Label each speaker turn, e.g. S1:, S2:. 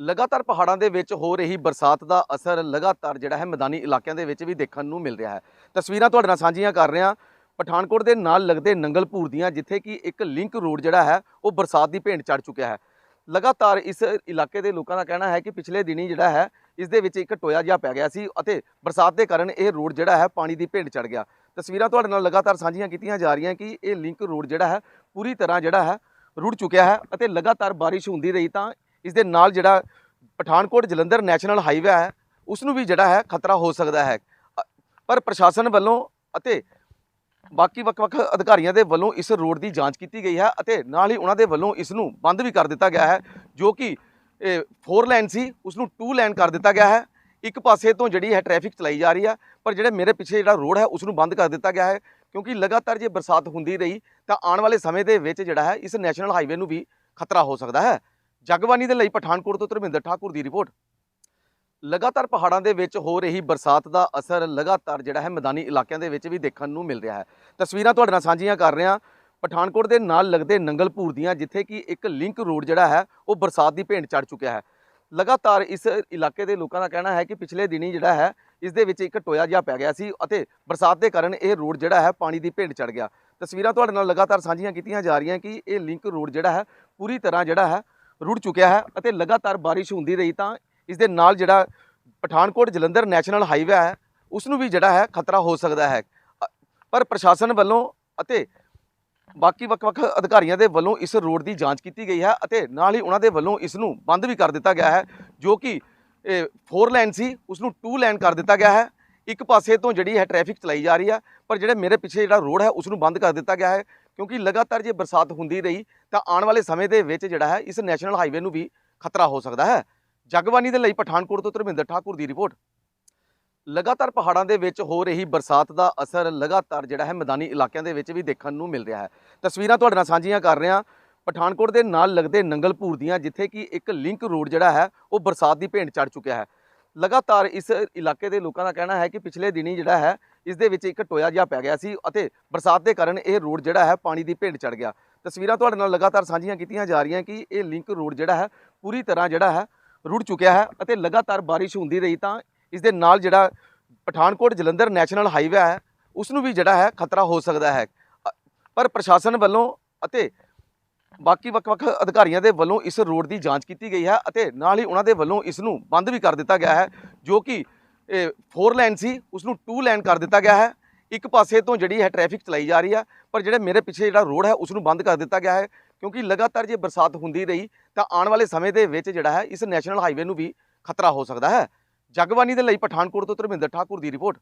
S1: ਲਗਾਤਾਰ ਪਹਾੜਾਂ ਦੇ ਵਿੱਚ ਹੋ ਰਹੀ ਬਰਸਾਤ ਦਾ ਅਸਰ ਲਗਾਤਾਰ ਜਿਹੜਾ ਹੈ ਮੈਦਾਨੀ ਇਲਾਕਿਆਂ ਦੇ ਵਿੱਚ ਵੀ ਦੇਖਣ ਨੂੰ ਮਿਲ ਰਿਹਾ ਹੈ। ਤਸਵੀਰਾਂ ਤੁਹਾਡੇ ਨਾਲ ਸਾਂਝੀਆਂ ਕਰ ਰਹੇ। ਹਾਂ ਪਠਾਨਕੋਟ ਦੇ ਨਾਲ ਲੱਗਦੇ ਨੰਗਲਪੁਰ ਦੀਆਂ, ਜਿੱਥੇ ਕਿ ਇੱਕ ਲਿੰਕ ਰੋਡ ਜਿਹੜਾ ਹੈ, ਉਹ ਬਰਸਾਤ ਦੀ ਭੇਂਟ ਚੜ ਚੁੱਕਿਆ ਹੈ। ਲਗਾਤਾਰ ਇਸ ਇਲਾਕੇ ਦੇ ਲੋਕਾਂ ਦਾ ਕਹਿਣਾ ਹੈ ਕਿ ਪਿਛਲੇ ਦਿਨੀ ਜਿਹੜਾ ਹੈ, ਇਸ ਦੇ ਵਿੱਚ ਇੱਕ ਟੋਇਆ ਜਿਹਾ ਪੈ ਗਿਆ ਸੀ ਅਤੇ ਬਰਸਾਤ ਦੇ ਕਾਰਨ ਇਹ ਰੋਡ ਜਿਹੜਾ ਹੈ, ਪਾਣੀ ਦੀ ਭੇਂਟ ਚੜ ਗਿਆ। ਤਸਵੀਰਾਂ ਤੁਹਾਡੇ ਨਾਲ ਲਗਾਤਾਰ ਸਾਂਝੀਆਂ ਕੀਤੀਆਂ ਜਾ ਰਹੀਆਂ ਕਿ ਇਹ ਲਿੰਕ ਰੋਡ ਜਿਹੜਾ ਹੈ, ਪੂਰੀ ਤਰ੍ਹਾਂ ਜਿਹੜਾ ਹੈ, ਰੁੜ ਚੁੱਕਿਆ ਹੈ ਅਤੇ ਲਗਾਤਾਰ ਬਾਰਿਸ਼ ਹੁੰਦੀ ਰਹੀ ਤਾਂ ਇਸ ਦੇ ਨਾਲ ਜਿਹੜਾ ਪਠਾਨਕੋਟ ਜਲੰਧਰ ਨੈਸ਼ਨਲ ਹਾਈਵੇ ਹੈ ਉਸ ਨੂੰ ਵੀ ਜਿਹੜਾ ਹੈ ਖਤਰਾ ਹੋ ਸਕਦਾ ਹੈ। ਪਰ ਪ੍ਰਸ਼ਾਸਨ ਵੱਲੋਂ ਅਤੇ ਬਾਕੀ ਵੱਖ-ਵੱਖ ਅਧਿਕਾਰੀਆਂ ਦੇ ਵੱਲੋਂ ਇਸ ਰੋਡ ਦੀ ਜਾਂਚ ਕੀਤੀ ਗਈ ਹੈ ਅਤੇ ਨਾਲ ਹੀ ਉਹਨਾਂ ਦੇ ਵੱਲੋਂ ਇਸ ਨੂੰ ਬੰਦ ਵੀ ਕਰ ਦਿੱਤਾ ਗਿਆ ਹੈ, ਜੋ ਕਿ 4 ਲਾਈਨ ਸੀ ਉਸ ਨੂੰ 2 ਲਾਈਨ ਕਰ ਦਿੱਤਾ ਗਿਆ ਹੈ। ਇੱਕ ਪਾਸੇ ਤੋਂ ਜਿਹੜੀ ਹੈ ਟ੍ਰੈਫਿਕ ਚਲਾਈ ਜਾ ਰਹੀ ਹੈ, ਪਰ ਜਿਹੜਾ ਮੇਰੇ ਪਿੱਛੇ ਜਿਹੜਾ ਰੋਡ ਹੈ ਉਸ ਨੂੰ ਬੰਦ ਕਰ ਦਿੱਤਾ ਗਿਆ ਹੈ, ਕਿਉਂਕਿ ਲਗਾਤਾਰ ਜੇ ਬਰਸਾਤ ਹੁੰਦੀ ਰਹੀ ਤਾਂ ਆਉਣ ਵਾਲੇ ਸਮੇਂ ਦੇ ਵਿੱਚ ਜਿਹੜਾ ਹੈ, ਇਸ ਨੈਸ਼ਨਲ ਹਾਈਵੇ ਨੂੰ ਵੀ ਖਤਰਾ ਹੋ ਸਕਦਾ ਹੈ। ਜਗਬਾਨੀ ਦੇ ਲਈ ਪਠਾਨਕੋਟ ਤੋਂ ਧਰਮਿੰਦਰ ਠਾਕੁਰ ਦੀ ਰਿਪੋਰਟ। ਲਗਾਤਾਰ ਪਹਾੜਾਂ ਦੇ ਵਿੱਚ ਹੋ ਰਹੀ ਬਰਸਾਤ ਦਾ ਅਸਰ ਲਗਾਤਾਰ ਜਿਹੜਾ ਹੈ ਮੈਦਾਨੀ ਇਲਾਕਿਆਂ ਦੇ ਵਿੱਚ ਵੀ ਦੇਖਣ ਨੂੰ ਮਿਲ ਰਿਹਾ ਹੈ। ਤਸਵੀਰਾਂ ਤੁਹਾਡੇ ਨਾਲ ਸਾਂਝੀਆਂ ਕਰ ਰਹੇ ਹਾਂ। ਪਠਾਨਕੋਟ ਦੇ ਨਾਲ ਲੱਗਦੇ ਨੰਗਲਪੁਰ ਦੀਆਂ, ਜਿੱਥੇ ਕਿ ਇੱਕ ਲਿੰਕ ਰੋਡ ਜਿਹੜਾ ਹੈ, ਉਹ ਬਰਸਾਤ ਦੀ ਭੇਂਟ ਚੜ ਚੁੱਕਿਆ ਹੈ। ਲਗਾਤਾਰ ਇਸ ਇਲਾਕੇ ਦੇ ਲੋਕਾਂ ਦਾ ਕਹਿਣਾ ਹੈ ਕਿ ਪਿਛਲੇ ਦਿਨੀ ਜਿਹੜਾ ਹੈ, ਇਸ ਦੇ ਵਿੱਚ ਇੱਕ ਟੋਇਆ ਜਿਹਾ ਪੈ ਗਿਆ ਸੀ ਅਤੇ ਬਰਸਾਤ ਦੇ ਕਾਰਨ ਇਹ ਰੋਡ ਜਿਹੜਾ ਹੈ, ਪਾਣੀ ਦੀ ਭੇਂਟ ਚੜ ਗਿਆ। ਤਸਵੀਰਾਂ ਤੁਹਾਡੇ ਨਾਲ ਲਗਾਤਾਰ ਸਾਂਝੀਆਂ ਕੀਤੀਆਂ ਜਾ ਰਹੀਆਂ ਕਿ ਇਹ ਲਿੰਕ ਰੋਡ ਜਿਹੜਾ ਹੈ, ਪੂਰੀ ਤਰ੍ਹਾਂ ਜਿਹੜਾ ਹੈ ਰੁੜ ਚੁੱਕਿਆ ਹੈ ਅਤੇ ਲਗਾਤਾਰ ਬਾਰਿਸ਼ ਹੁੰਦੀ ਰਹੀ ਤਾਂ ਇਸ ਦੇ ਨਾਲ ਜਿਹੜਾ ਪਠਾਨਕੋਟ ਜਲੰਧਰ ਨੈਸ਼ਨਲ ਹਾਈਵੇ ਹੈ ਉਸ ਨੂੰ ਵੀ ਜਿਹੜਾ ਹੈ ਖਤਰਾ ਹੋ ਸਕਦਾ ਹੈ। ਪਰ ਪ੍ਰਸ਼ਾਸਨ ਵੱਲੋਂ ਅਤੇ ਬਾਕੀ ਵੱਖ-ਵੱਖ ਅਧਿਕਾਰੀਆਂ ਦੇ ਵੱਲੋਂ ਇਸ ਰੋਡ ਦੀ ਜਾਂਚ ਕੀਤੀ ਗਈ ਹੈ ਅਤੇ ਨਾਲ ਹੀ ਉਹਨਾਂ ਦੇ ਵੱਲੋਂ ਇਸ ਨੂੰ ਬੰਦ ਵੀ ਕਰ ਦਿੱਤਾ ਗਿਆ ਹੈ, ਜੋ ਕਿ 4 ਲਾਈਨ ਸੀ ਉਸ ਨੂੰ 2 ਲਾਈਨ ਕਰ ਦਿੱਤਾ ਗਿਆ ਹੈ। ਇੱਕ ਪਾਸੇ ਤੋਂ ਜਿਹੜੀ ਹੈ ਟ੍ਰੈਫਿਕ ਚਲਾਈ ਜਾ ਰਹੀ ਹੈ, ਪਰ ਜਿਹੜੇ ਮੇਰੇ ਪਿੱਛੇ ਜਿਹੜਾ ਰੋਡ ਹੈ ਉਸ ਨੂੰ ਬੰਦ ਕਰ ਦਿੱਤਾ ਗਿਆ ਹੈ। ਕਿਉਂਕਿ ਲਗਾਤਾਰ ਜੇ ਬਰਸਾਤ ਹੁੰਦੀ ਰਹੀ, ਤਾਂ ਆਉਣ ਵਾਲੇ ਸਮੇਂ ਦੇ ਵਿੱਚ ਜਿਹੜਾ ਹੈ, ਇਸ ਨੈਸ਼ਨਲ ਹਾਈਵੇ ਨੂੰ ਵੀ ਖਤਰਾ ਹੋ ਸਕਦਾ ਹੈ। ਜਗਬਾਨੀ ਦੇ ਲਈ ਪਠਾਨਕੋਟ ਤੋਂ ਧਰਮਿੰਦਰ ਠਾਕੁਰ ਦੀ ਰਿਪੋਰਟ। ਲਗਾਤਾਰ ਪਹਾੜਾਂ ਦੇ ਵਿੱਚ ਹੋ ਰਹੀ ਬਰਸਾਤ ਦਾ ਅਸਰ ਲਗਾਤਾਰ ਜਿਹੜਾ ਹੈ, ਮੈਦਾਨੀ ਇਲਾਕਿਆਂ ਦੇ ਵਿੱਚ ਵੀ ਦੇਖਣ ਨੂੰ ਮਿਲ ਰਿਹਾ ਹੈ। ਤਸਵੀਰਾਂ ਤੁਹਾਡੇ ਨਾਲ ਸਾਂਝੀਆਂ ਕਰ ਰਹੇ। ਹਾਂ ਪਠਾਨਕੋਟ ਦੇ ਨਾਲ ਲੱਗਦੇ ਨੰਗਲਪੁਰ ਦੀਆਂ, ਜਿੱਥੇ ਕਿ ਇੱਕ ਲਿੰਕ ਰੋਡ ਜਿਹੜਾ ਹੈ, ਉਹ ਬਰਸਾਤ ਦੀ ਭੇਂਟ ਚੜ ਚੁੱਕਿਆ ਹੈ। ਲਗਾਤਾਰ ਇਸ ਇਲਾਕੇ ਦੇ ਲੋਕਾਂ ਦਾ ਕਹਿਣਾ ਹੈ ਕਿ ਪਿਛਲੇ ਦਿਨੀ ਜਿਹੜਾ ਹੈ ਇਸ ਦੇ ਵਿੱਚ ਇੱਕ ਟੋਇਆ ਜਿਹਾ ਪੈ ਗਿਆ ਸੀ ਅਤੇ ਬਰਸਾਤ ਦੇ ਕਾਰਨ ਇਹ ਰੋਡ ਜਿਹੜਾ ਹੈ ਪਾਣੀ ਦੀ ਭੇਂਟ ਚੜ ਗਿਆ। ਤਸਵੀਰਾਂ ਤੁਹਾਡੇ ਨਾਲ ਲਗਾਤਾਰ ਸਾਂਝੀਆਂ ਕੀਤੀਆਂ ਜਾ ਰਹੀਆਂ ਕਿ ਇਹ ਲਿੰਕ ਰੋਡ ਜਿਹੜਾ ਹੈ ਪੂਰੀ ਤਰ੍ਹਾਂ ਜਿਹੜਾ ਹੈ ਰੁੜ ਚੁੱਕਿਆ ਹੈ ਅਤੇ ਲਗਾਤਾਰ ਬਾਰਿਸ਼ ਹੁੰਦੀ ਰਹੀ ਤਾਂ ਇਸ ਦੇ ਨਾਲ ਜਿਹੜਾ ਪਠਾਨਕੋਟ ਜਲੰਧਰ ਨੈਸ਼ਨਲ ਹਾਈਵੇ ਹੈ, ਉਸ ਨੂੰ ਵੀ ਜਿਹੜਾ ਹੈ ਖਤਰਾ ਹੋ ਸਕਦਾ ਹੈ। ਪਰ ਪ੍ਰਸ਼ਾਸਨ ਵੱਲੋਂ ਅਤੇ ਬਾਕੀ ਵੱਖ-ਵੱਖ ਅਧਿਕਾਰੀਆਂ ਦੇ ਵੱਲੋਂ ਇਸ ਰੋਡ ਦੀ ਜਾਂਚ ਕੀਤੀ ਗਈ ਹੈ ਅਤੇ ਨਾਲ ਹੀ ਉਹਨਾਂ ਦੇ ਵੱਲੋਂ ਇਸ ਨੂੰ ਬੰਦ ਵੀ ਕਰ ਦਿੱਤਾ ਗਿਆ ਹੈ, ਜੋ ਕਿ 4 ਲਾਈਨ ਸੀ ਉਸ ਨੂੰ 2 ਲਾਈਨ ਕਰ ਦਿੱਤਾ ਗਿਆ ਹੈ। ਇੱਕ ਪਾਸੇ ਤੋਂ ਜਿਹੜੀ ਹੈ ਟ੍ਰੈਫਿਕ ਚਲਾਈ ਜਾ ਰਹੀ ਹੈ, ਪਰ ਜਿਹੜੇ ਮੇਰੇ ਪਿੱਛੇ ਜਿਹੜਾ ਰੋਡ ਹੈ ਉਸ ਨੂੰ ਬੰਦ ਕਰ ਦਿੱਤਾ ਗਿਆ ਹੈ, ਕਿਉਂਕਿ ਲਗਾਤਾਰ ਜੇ ਬਰਸਾਤ ਹੁੰਦੀ ਰਹੀ, ਤਾਂ ਆਉਣ ਵਾਲੇ ਸਮੇਂ ਦੇ ਵਿੱਚ ਜਿਹੜਾ ਹੈ, ਇਸ ਨੈਸ਼ਨਲ ਹਾਈਵੇ ਨੂੰ ਵੀ ਖਤਰਾ ਹੋ ਸਕਦਾ ਹੈ। ਜਗਬਾਨੀ ਦੇ ਲਈ ਪਠਾਨਕੋਟ ਤੋਂ ਧਰਮਿੰਦਰ ਠਾਕੁਰ ਦੀ ਰਿਪੋਰਟ।